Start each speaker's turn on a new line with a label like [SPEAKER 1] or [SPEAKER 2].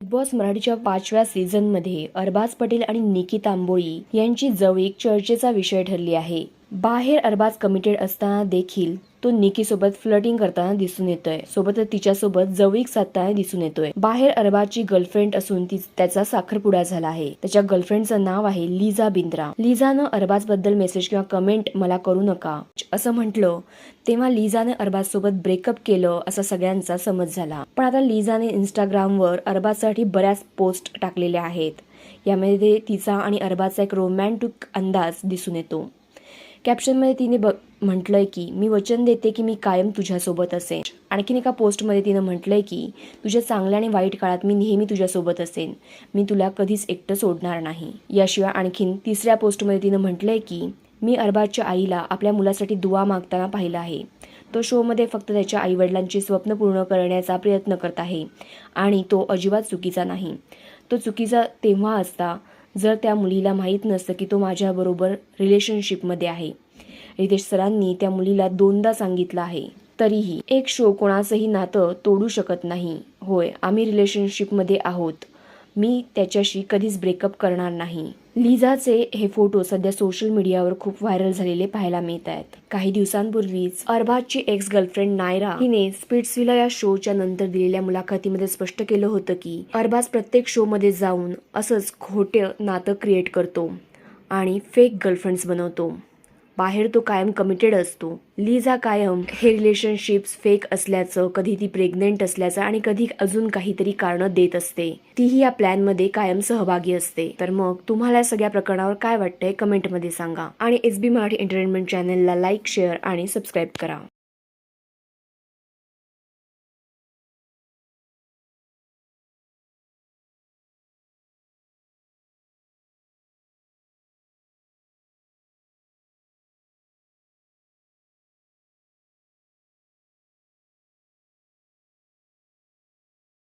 [SPEAKER 1] Big boss मराठीच्या पाचव्या सीझनमध्ये अरबाज पटेल आणि निकी तांबोळी यांची जवळीक चर्चेचा विषय ठरली आहे. बाहेर अरबाज कमिटेड असताना देखील तो निकीसोबत फ्लटिंग करताना दिसून येतोय. सोबतच तिच्यासोबत जवळीक साधताना दिसून येतोय. बाहेर अरबाजची गर्लफ्रेंड असून ती त्याचा साखरपुडा झाला आहे. त्याच्या गर्लफ्रेंडचं नाव आहे लिझा बिंद्रा. लिझानं अरबाजबद्दल मेसेज किंवा कमेंट मला करू नका. असं म्हटलं तेव्हा लिझाने अरबाज सोबत ब्रेकअप केलं असा सगळ्यांचा समज झाला. पण आता लिझाने इंस्टाग्रामवर अरबाजसाठी बऱ्याच पोस्ट टाकलेल्या आहेत. यामध्ये तिचा आणि अरबाजचा एक रोमॅन्टिक अंदाज दिसून येतो. कॅप्शनमध्ये तिने ब म्हटलंय की मी वचन देते की मी कायम तुझ्यासोबत असेन. आणखीन एका पोस्टमध्ये तिनं म्हटलंय की तुझ्या चांगल्या आणि वाईट काळात मी नेहमी तुझ्यासोबत असेन. मी तुला कधीच एकटं सोडणार नाही. याशिवाय आणखीन तिसऱ्या पोस्टमध्ये तिनं म्हटलंय की मी अरबाजच्या आईला आपल्या मुलासाठी दुवा मागताना पाहिलं आहे. तो शोमध्ये फक्त त्याच्या आईवडिलांची स्वप्न पूर्ण करण्याचा प्रयत्न करत आहे आणि तो अजिबात चुकीचा नाही. तो चुकीचा तेव्हा असता जर त्या मुलीला माहीत नसतं की तो माझ्याबरोबर रिलेशनशिपमध्ये आहे. रितेश सरांनी त्या मुलीला दोनदा सांगितलं आहे. तरीही एक शो कोणाचंही नातं तोडू शकत नाही. होय आम्ही रिलेशनशिपमध्ये आहोत. मी त्याच्याशी कधीच ब्रेकअप करणार नाही. लिझाचे हे फोटो सध्या सोशल मीडियावर खूप व्हायरल झालेले पाहायला मिळत आहेत. काही दिवसांपूर्वीच अरबाजची एक्स गर्लफ्रेंड नायरा हिने स्पिट्सविला या शोच्या नंतर दिलेल्या मुलाखतीमध्ये स्पष्ट केलं होतं की अरबाज प्रत्येक शो मध्ये जाऊन असंच खोटे नातं क्रिएट करतो आणि फेक गर्लफ्रेंड्स बनवतो. बाहेर तो कायम कमिटेड असतो. लिझा कायम हे रिलेशनशिप्स फेक असल्याचं कधी ती प्रेग्नेंट असल्याचं आणि कधी अजून काहीतरी कारण देत असते. तीही या प्लॅनमध्ये कायम सहभागी असते. तर मग तुम्हाला सगळ्या प्रकरणावर काय वाटतंय कमेंटमध्ये सांगा. आणि एस बी मराठी एंटरटेनमेंट चॅनलला लाईक शेअर आणि सबस्क्राईब करा.